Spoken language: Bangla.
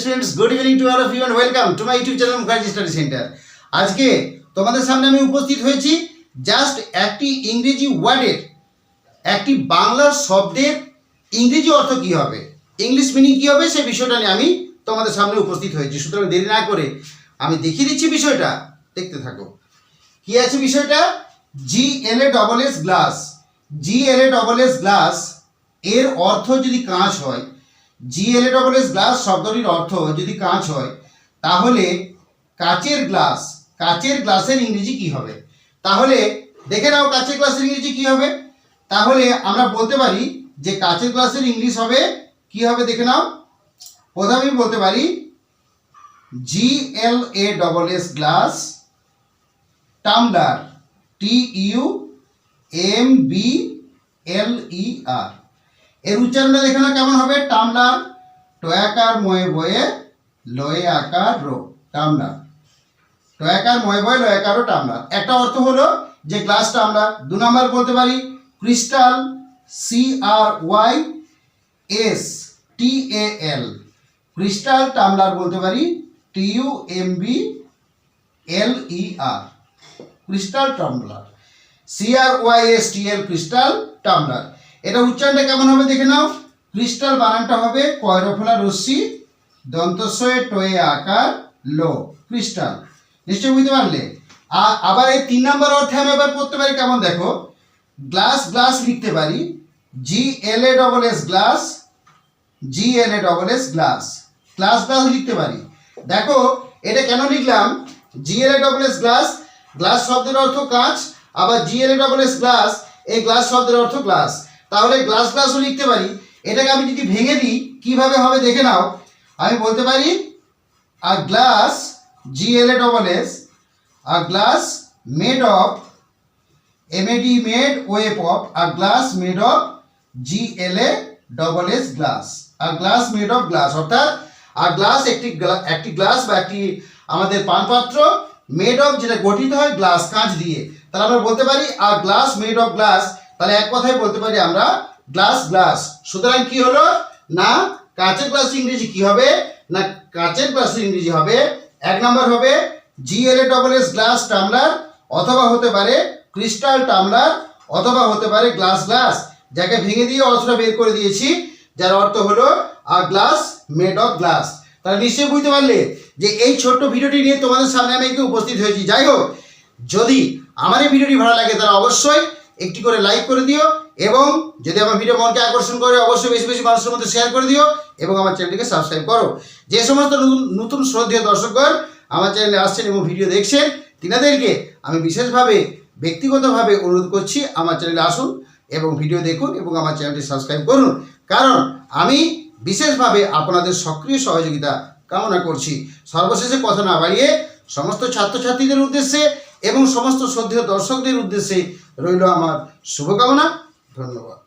Students good evening to all of you welcome to my YouTube channel Mukherjee study centre আজকে তোমাদের সামনে আমি উপস্থিত হয়েছি জাস্ট একটি ইংরেজি ওয়ার্ডের একটি বাংলা শব্দের ইংরেজি অর্থ কী হবে ইংলিশ মিনিং কী হবে সেই বিষয়টা নিয়ে আমি তোমাদের সামনে উপস্থিত হয়েছি। সুতরাং দেরি না করে আমি দেখিয়ে দিচ্ছি বিষয়টা, দেখতে থাকো। কি আছে বিষয়টা? G L A double S glass G L A double S glass এর অর্থ যদি কাঁচ হয় G L A double S glass শব্দটির অর্থ যদি কাঁচ হয়, তাহলে কাচের গ্লাস কাচের গ্লাসের ইংরেজি কি হবে? তাহলে দেখে নাও কাচের গ্লাসের ইংরেজি কি হবে? তাহলে আমরা বলতে পারি যে কাচের গ্লাসের ইংলিশ হবে, কি হবে দেখে নাও? প্রথমেই বলতে পারি G L A double S glass tumbler T U M B L E R এর উচ্চারণটা দেখে না কেমন হবে? টামলার টয়াকার ময়ে, বয়ে, লয়ে আকার, রো। টামলার টয়াকার ময়ে, বয়ে, লয়ে আকার টামলার একটা অর্থ হলো যে গ্লাসটা আমরা দু নম্বর বলতে পারি। Crystal C R Y S T A L crystal tumbler বলতে পারি। T U M B L E R crystal tumbler C R Y S T L crystal tumbler এটা উচ্চারণটা কেমন হবে দেখে নাও। ক্রিস্টাল বানানটা হবে কয়রফলা রশ্মি দন্তস্বয়ে টয়ে আকার, লো, ক্রিস্টাল। নিশ্চয়ই বুঝতে পারলে? আবার এই তিন নম্বর অর্থে আমি আবার করতে পারি, কেমন দেখো? গ্লাস গ্লাস লিখতে পারি। G L A double S glass, G L A double S glass. Glass glass লিখতে পারি। দেখো, এটা কেন লিখলাম? G L A double S glass glass শব্দের অর্থ কাঁচ, আবার G L A double S glass, এই গ্লাস শব্দের অর্থ গ্লাস। তাহলে গ্লাস গ্লাসও লিখতে পারি। এটাকে আমি যদি ভেঙে দিই, কীভাবে হবে দেখে নাও। আমি বলতে পারি a glass G L A double S a glass made of M A D made wipe of a glass made of G L A double S glass a glass made of glass অর্থাৎ আর গ্লাস একটি একটি গ্লাস বা একটি আমাদের পানপাত্র মেড অফ যেটা গঠিত হয় গ্লাস কাঁচ দিয়ে। তাহলে আমরা বলতে পারি a glass made of glass তাহলে এক কথায় বলতে পারি আমরা গ্লাস গ্লাস সুতরাং কি হলো? না, কাঁচের গ্লাস ইংরেজি কি হবে? না, কাঁচের গ্লাস ইংরেজি হবে? এক নম্বর হবে G L A double S glass tumbler অথবা হতে পারে ক্রিস্টাল টামলার অথবা হতে পারে গ্লাস গ্লাস যাকে ভেঙে দিয়ে অর্থটা বের করে দিয়েছি, যার অর্থ হলো a glass made of glass তাহলে নিশ্চয়ই বুঝতে পারলে যে এই ছোট্ট ভিডিওটি নিয়ে তোমাদের সামনে আমি উপস্থিত হয়েছি। যাই হোক, যদি আমার এই ভিডিওটি ভালো লাগে তাহলে অবশ্যই একটি করে লাইক করে দিও এবং যদি আমার ভিডিও মনকে আকর্ষণ করে, অবশ্যই বেশি বেশি মানুষের মধ্যে শেয়ার করে দিও এবং আমার চ্যানেলটিকে সাবস্ক্রাইব করো। যে সমস্ত নতুন নতুন শ্রদ্ধেয় দর্শকগণ আমার চ্যানেলে আসছেন এবং ভিডিও দেখছেন, তিনাদেরকে আমি বিশেষভাবে ব্যক্তিগতভাবে অনুরোধ করছি আমার চ্যানেলে আসুন এবং ভিডিও দেখুন এবং আমার চ্যানেলটি সাবস্ক্রাইব করুন। কারণ আমি বিশেষভাবে আপনাদের সক্রিয় সহযোগিতা কামনা করছি। সর্বশেষে কথা না বাড়িয়ে সমস্ত ছাত্রছাত্রীদের উদ্দেশ্যে এবং সমস্ত শ্রদ্ধেয় দর্শকদের উদ্দেশ্যে রইল আমার শুভকামনা। ধন্যবাদ।